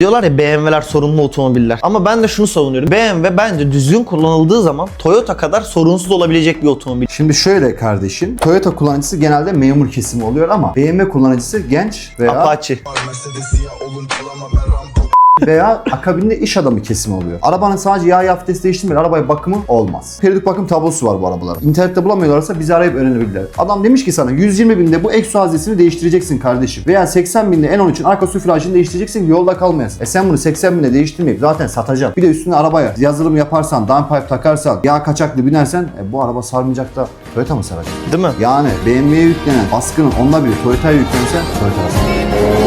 Diyorlar ya BMW'ler sorunlu otomobiller. Ama ben de şunu savunuyorum. BMW bence düzgün kullanıldığı zaman Toyota kadar sorunsuz olabilecek bir otomobil. Şimdi şöyle kardeşim. Toyota kullanıcısı genelde memur kesimi oluyor ama BMW kullanıcısı genç veya Apache. veya akabinde iş adamı kesimi oluyor. Arabanın sadece yağ yaftesi değiştirmeyle arabaya bakımı olmaz. Periyodik bakım tablosu var bu arabaların. İnternette bulamıyorlarsa bizi arayıp öğrenebilirler. Adam demiş ki sana 120 binde bu egzoazesini değiştireceksin kardeşim. Veya 80 binde N13'ün arka suflajını değiştireceksin ki yolda kalmayasın. E sen bunu 80 binde değiştirmeyip zaten satacaksın. Bir de üstüne arabaya yazılım yaparsan, downpipe takarsan, yağ kaçaklı binersen e, bu araba sarmayacak da Toyota mı saracak? Değil mi? Yani BMW'ye yüklenen baskının onda biri Toyota'ya yüklense Toyota saracak.